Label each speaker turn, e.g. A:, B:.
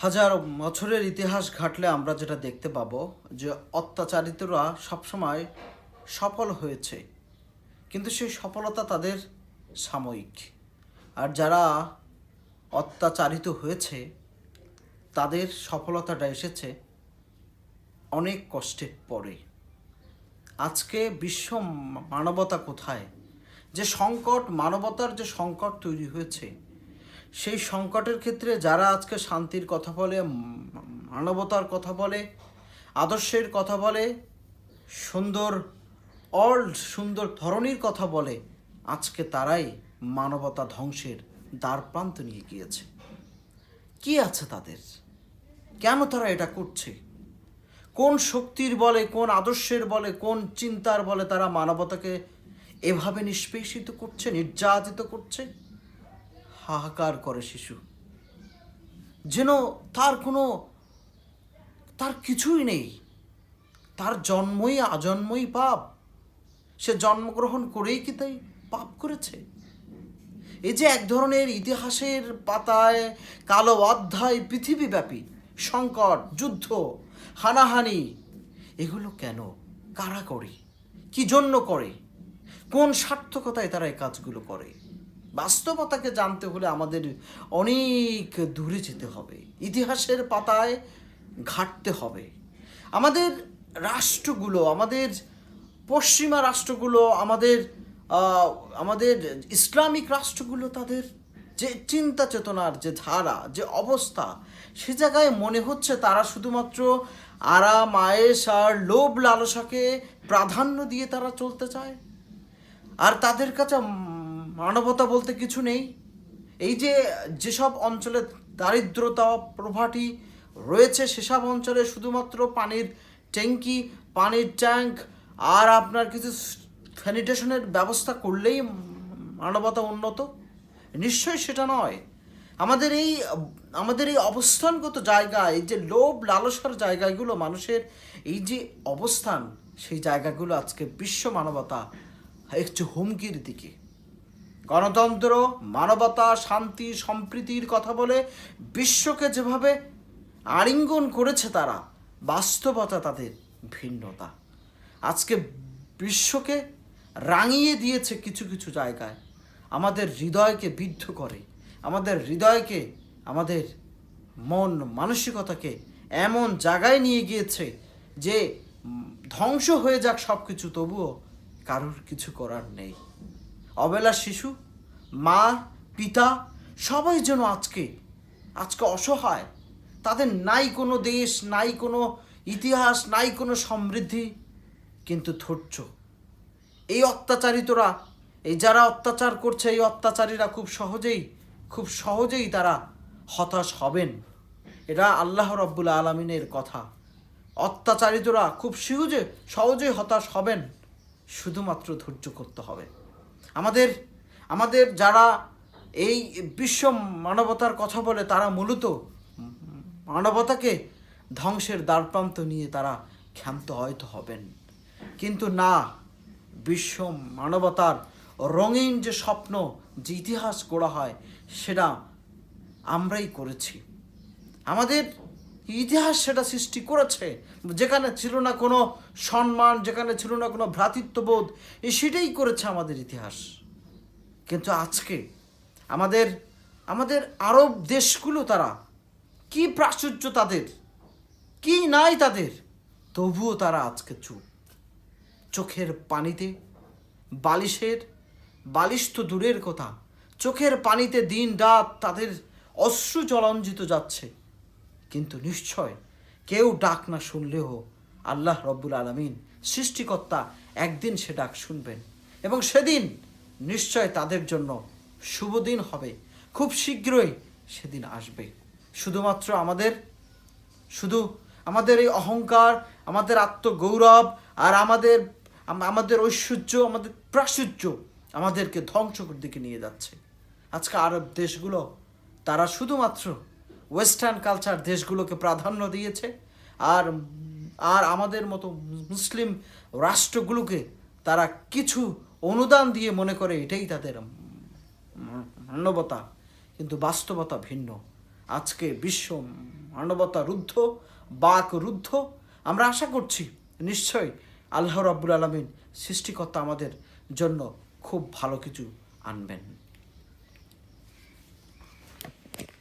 A: হাজার বছরের ইতিহাস ঘাটলে আমরা যেটা দেখতে পাবো, যে অত্যাচারিতরা সবসময় সফল হয়েছে। কিন্তু সেই সফলতা তাদের সাময়িক। আর যারা অত্যাচারিত হয়েছে, তাদের সফলতাটা এসেছে অনেক কষ্টের পরে। আজকে বিশ্ব মানবতা কোথায়? যে সংকট, মানবতার যে সংকট তৈরি হয়েছে সেই সংকটের ক্ষেত্রে যারা আজকে শান্তির কথা বলে মানবতার কথা বলে, আদর্শের কথা বলে, সুন্দর অল্ড সুন্দর ধরনের কথা বলে, আজকে তারাই মানবতা ধ্বংসের দ্বার প্রান্ত নিয়ে গিয়েছে। কি আছে তাদের? কেন তারা এটা করছে? কোন শক্তির বলে, কোন আদর্শের বলে, কোন চিন্তার বলে তারা মানবতাকে এভাবে নিষ্পেষিত করছে, নির্যাতিত করছে? হাহাকার করে শিশু। যেন তার কোনো, তার কিছুই নেই। তার জন্মই আজন্মই পাপ। সে জন্মগ্রহণ করেই কি তাই পাপ করেছে? এই যে এক ধরনের ইতিহাসের পাতায় কালো অধ্যায় পৃথিবীব্যাপী, সংকট, যুদ্ধ, হানাহানি, এগুলো কেন? কারা করে? কি জন্য করে? কোন সার্থকতায় তারা এই কাজগুলো করে? বাস্তবতাকে জানতে হলে আমাদের অনেক দূরে যেতে হবে। ইতিহাসের পাতায় ঘাটতে হবে। আমাদের রাষ্ট্রগুলো, আমাদের পশ্চিমা রাষ্ট্রগুলো, আমাদের আমাদের ইসলামিক রাষ্ট্রগুলো তাদের যে চিন্তা চেতনার যে ধারা, যে অবস্থা, সে জায়গায় মনে হচ্ছে তারা শুধুমাত্র আরাম আয়েস আর লোভ, লালসাকে প্রাধান্য দিয়ে তারা চলতে চায়। আর তাদের কাছে মানবতা বলতে কিছু নেই। এই যে যেসব অঞ্চলে দারিদ্রতা প্রভাটি রয়েছে, সেসব অঞ্চলে শুধুমাত্র পানির ট্যাঙ্কি, পানির ট্যাঙ্ক আর আপনার কিছু স্যানিটেশনের ব্যবস্থা করলেই মানবতা উন্নত? নিশ্চয়ই সেটা নয়। আমাদের এই আমাদের এই অবস্থানগত জায়গা এই যে লোভ লালসার জায়গাগুলো, মানুষের এই যে অবস্থান, সেই জায়গাগুলো আজকে বিশ্ব মানবতা একটু হুমকির দিকে। গণতন্ত্র, মানবতা, শান্তি, সম্প্রীতির কথা বলে বিশ্বকে যেভাবে আলিঙ্গন করেছে তারা, বাস্তবতা তাদের ভিন্নতা। আজকে বিশ্বকে রাঙিয়ে দিয়েছে কিছু কিছু জায়গায়। আমাদের হৃদয়কে বিদ্ধ করে, আমাদের হৃদয়কে, আমাদের মন মানসিকতাকে এমন জায়গায় নিয়ে গিয়েছে যে ধ্বংস হয়ে যাক সব কিছু তবুও কারোর কিছু করার নেই। অবেলা শিশু, মা, পিতা, সবাই যেন আজকে আজকে অসহায়। তাদের নাই কোনো দেশ, নাই কোনো ইতিহাস, নাই কোনো সমৃদ্ধি, কিন্তু ধৈর্য। এই অত্যাচারিতরা, এই যারা অত্যাচার করছে, এই অত্যাচারীরা খুব সহজেই খুব সহজেই তারা হতাশ হবেন। এটা আল্লাহ রব্বুল আলমিনের কথা। অত্যাচারিতরা খুব সহজে, সহজেই হতাশ হবেন। শুধুমাত্র ধৈর্য করতে হবে। আমাদের আমাদের যারা এই বিশ্ব মানবতার কথা বলে তারা মূলত মানবতাকে ধ্বংসের দ্বারপ্রান্ত নিয়ে তারা ক্ষান্ত হয়তো হবেন। কিন্তু না, বিশ্ব মানবতার রঙিন যে স্বপ্ন, যে ইতিহাস গড়া হয়, সেটা আমরাই করেছি। আমাদের ইতিহাস সেটা সৃষ্টি করেছে। যেখানে ছিল না কোনো সম্মান, যেখানে ছিল না কোনো ভ্রাতৃত্ববোধ, এ সেটাই করেছে আমাদের ইতিহাস। কিন্তু আজকে আমাদের আমাদের আরব দেশগুলো তারা কি প্রাচুর্য তাদের, কি নাই তাদের, তবুও তারা আজকে চুপ। চোখের পানিতে বালিশের, বালিশ তো দূরের কথা, চোখের পানিতে দিন রাত তাদের অশ্রু জলঞ্জিত যাচ্ছে। কিন্তু নিশ্চয় কেউ ডাক না শুনলেও আল্লাহ রব্বুল আলমিন সৃষ্টিকর্তা একদিন সে ডাক শুনবেন এবং সেদিন নিশ্চয় তাদের জন্য শুভ দিন হবে। খুব শীঘ্রই সেদিন আসবে। শুধুমাত্র আমাদের, শুধু আমাদের এই অহংকার, আমাদের আত্মগৌরব আর আমাদের আমাদের ঐশ্বর্য, আমাদের প্রাচুর্য আমাদেরকে ধ্বংসের দিকে নিয়ে যাচ্ছে। আজকে আরব দেশগুলো, তারা শুধুমাত্র ওয়েস্টার্ন কালচার দেশগুলোকে প্রাধান্য দিয়েছে। আর আর আমাদের মতো মুসলিম রাষ্ট্রগুলোকে তারা কিছু অনুদান দিয়ে মনে করে এটাই তাদের মানবতা। কিন্তু বাস্তবতা ভিন্ন। আজকে বিশ্ব মানবতা রুদ্ধ, বাক রুদ্ধ। আমরা আশা করছি, নিশ্চয়ই আল্লাহ রাব্বুল আলমিন সৃষ্টিকর্তা আমাদের জন্য খুব ভালো কিছু আনবেন।